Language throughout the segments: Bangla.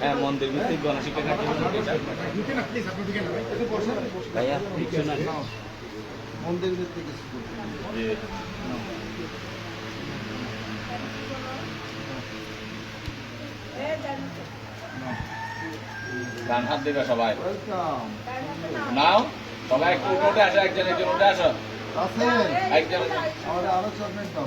হ্যাঁ মন্দির ভিত্তিক গণশিক্ষা কার্যক্রম একটু বসেন ভাইয়া কিছু না। মন্দির ভিত্তিক স্কুল। ডান হাত দিবে সবাই। নাও সবাই একটু উঠে আসো একজন একজন উঠে আসো। একজন আমাদের আরও চকলেট দাও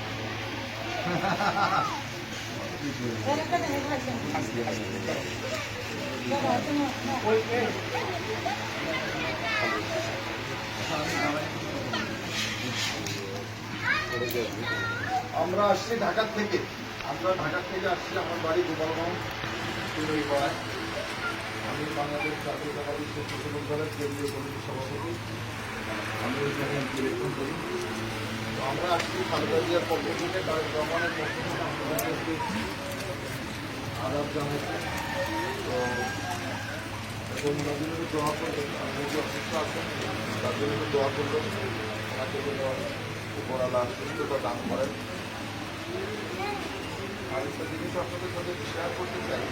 আমরা আসছি ঢাকা থেকে। আমরা ঢাকা থেকে আসছি আমার বাড়ি গোপালগঞ্জ আমি বাংলাদেশ স্বেচ্ছাসেবক দলের কেন্দ্রীয় কমিটির সভাপতি। আমি ওইখানে ইলেকশন করি। আমরা আসছি খালেদা জিয়ার পক্ষ থেকে তারেক রহমানের পক্ষ থেকে আমাদেরকে আদাব নবীনকে দোয়া করবেন আমি অসুস্থ দোয়া করবেন। তাকে যেন উপরালা সুস্থতা দান করেন। আর একটা আপনাদের সাথে শেয়ার করতে চাই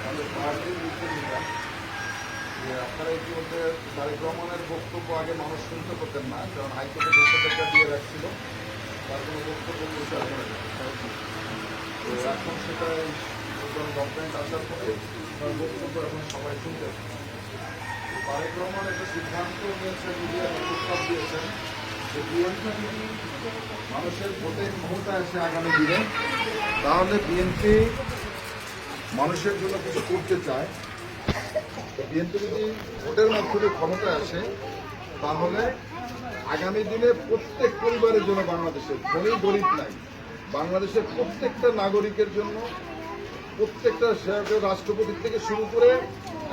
আমাদের ভারতীয় বিজ্ঞানীরা যে আপনারা ইতিমধ্যে তারেক রহমানের বক্তব্য আগে মানুষ শুনতে করতেন না, কারণ হাইকোর্টে নিষেধাজ্ঞা দিয়ে রাখছিল। তার কোনো বক্তব্য প্রচার করে তো এখন সেটা গভর্নমেন্ট আসার পরে তার বক্তব্য এখন সবাই শুনতে তারেক রহমান একটা সিদ্ধান্ত নিয়েছেন মিডিয়া প্রস্তাব দিয়েছেন যে বিএনপি যদি মানুষের ভোটের ক্ষমতা এসে আগামী দিনে, তাহলে বিএনপি মানুষের জন্য কিছু করতে চায়। বিএনপি যদি ভোটের মাধ্যমে ক্ষমতা আসে, তাহলে আগামী দিনে প্রত্যেক পরিবারের জন্য বাংলাদেশের ধনী গরিব নাই। বাংলাদেশের প্রত্যেকটা নাগরিকের জন্য প্রত্যেকটা রাষ্ট্রপতির থেকে শুরু করে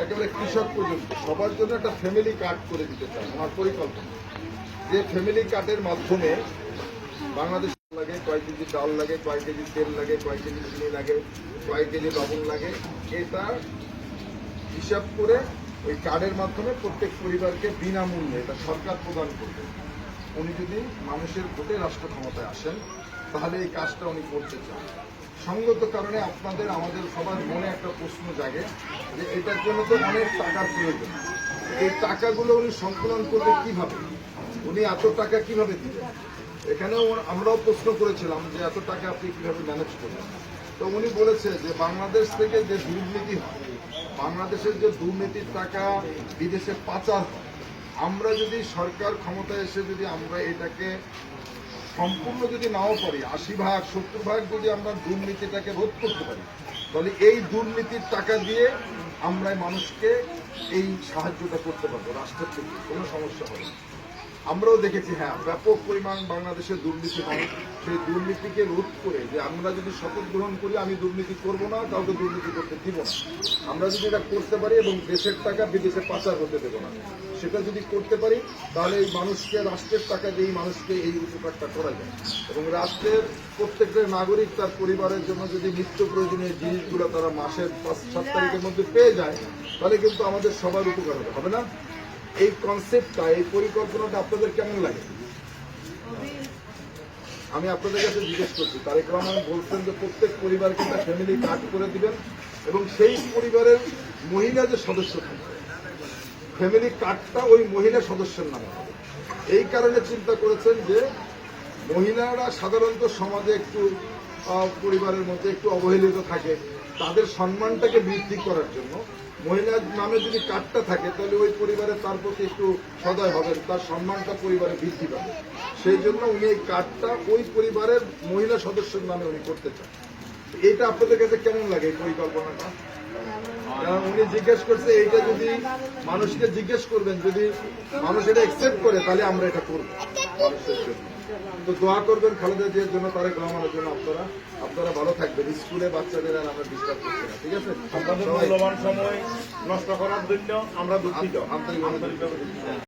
একেবারে কৃষক পর্যন্ত সবার জন্য একটা ফ্যামিলি কার্ড করে দিতে চায় আমার পরিকল্পনা। যে ফ্যামিলি কার্ডের মাধ্যমে বাংলাদেশ লাগে, কয় কেজি চাল লাগে, কয় কেজি তেল লাগে, কয় কেজি চিনি লাগে, কয় কেজি লবণ লাগে, এটা হিসাব করে ওই কার্ডের মাধ্যমে প্রত্যেক পরিবারকে বিনামূল্যে এটা সরকার প্রদান করবে। উনি যদি মানুষের ভোটে রাষ্ট্র ক্ষমতায় আসেন, তাহলে এই কাজটা উনি করতে চান। সঙ্গত কারণে আপনাদের, আমাদের সবার মনে একটা প্রশ্ন জাগে যে এটার জন্য তো অনেক টাকার প্রয়োজন। এই টাকাগুলো উনি সংকলন করবে কীভাবে? উনি এত টাকা কীভাবে দিবেন? এখানেও আমরাও প্রশ্ন করেছিলাম যে এত টাকা আপনি কীভাবে ম্যানেজ করবেন? তো উনি বলেছে যে বাংলাদেশ থেকে যে দুর্নীতি হয়, বাংলাদেশের যে দুর্নীতির টাকা বিদেশে পাচার হয়, আমরা যদি সরকার ক্ষমতায় এসে যদি আমরা এটাকে সম্পূর্ণ যদি নাও পারি, আশি ভাগ, সত্তর ভাগ যদি আমরা দুর্নীতিটাকে রোধ করতে পারি, তাহলে এই দুর্নীতির টাকা দিয়ে আমরা মানুষকে এই সাহায্যটা করতে পারব রাষ্ট্রের থেকে কোনো সমস্যা হবে না। আমরাও দেখেছি হ্যাঁ ব্যাপক পরিমাণ বাংলাদেশে দুর্নীতি হয়। সেই দুর্নীতিকে রোধ করে যে আমরা যদি শপথ গ্রহণ করি, আমি দুর্নীতি করব না, কাউকে দুর্নীতি করতে দিব না। আমরা যদি এটা করতে পারি এবং দেশের টাকা বিদেশে পাচার হতে দেবো না। সেটা যদি করতে পারি, তাহলে এই মানুষকে, রাষ্ট্রের টাকা দিয়েই মানুষকে এই উপকারটা করা যায়। এবং রাষ্ট্রের প্রত্যেকটা নাগরিক তার পরিবারের জন্য যদি নিত্য প্রয়োজনীয় জিনিসগুলো তারা মাসের পাঁচ, সাত তারিখের মধ্যে পেয়ে যায়, তাহলে কিন্তু আমাদের সবার উপকার হবে। হবে না? এই কনসেপ্টটা এই পরিকল্পনাটা আপনাদের কেমন লাগে? আমি আপনাদের কাছে জিজ্ঞেস করছি, তারেক রহমান বলছেন যে প্রত্যেক পরিবারকে একটা ফ্যামিলি কার্ড করে দিবেন এবং সেই পরিবারের মহিলা যে সদস্য থাকবে ফ্যামিলি কার্ডটা ওই মহিলা সদস্যের নামে এই কারণে চিন্তা করেছেন যে মহিলারা সাধারণত সমাজে একটু পরিবারের মধ্যে একটু অবহেলিত থাকে। তাদের সম্মানটাকে বৃদ্ধি করার জন্য মহিলার নামে যদি কার্ডটা থাকে, তাহলে ওই পরিবারের তার প্রতি একটু সদয় হবেন, তার সম্মানটা পরিবারে বৃদ্ধি পাবে। সেই জন্য উনি এই কার্ডটা ওই পরিবারের মহিলা সদস্যের নামে উনি করতে চান। এটা আপনাদের কাছে কেমন লাগে এই পরিকল্পনাটা? উনি জিজ্ঞেস করছে, এইটা যদি মানুষকে জিজ্ঞেস করবেন, যদি মানুষ এটা অ্যাকসেপ্ট করে, তাহলে আমরা এটা করব। মানুষের জন্য তো দোয়া করবেন খালেদা জিয়ার জন্য তারেক রহমানের জন্য আপনারা। আপনারা ভালো থাকবেন। স্কুলে বাচ্চাদের আর আমরা ডিস্টার্ব করছি না ঠিক আছে? আপনাদের মূল্যবান সময় নষ্ট করার জন্য আমরা দুঃখিত। আন্তরিকভাবে